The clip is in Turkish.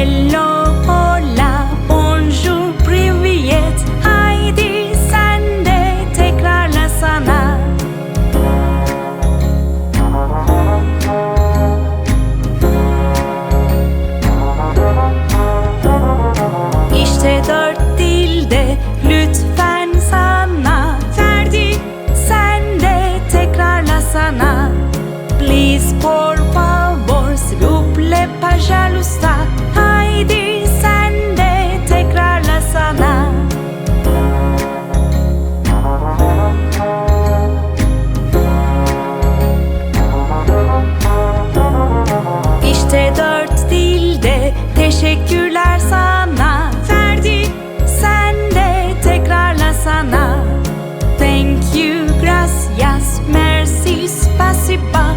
Hello, hola, bonjour, privyet Haydi sen de tekrarlasana İşte dört dilde lütfen sana. Ferdi sen de tekrarlasana Please por favor s'il vous plaît pas jalousta espaço e pá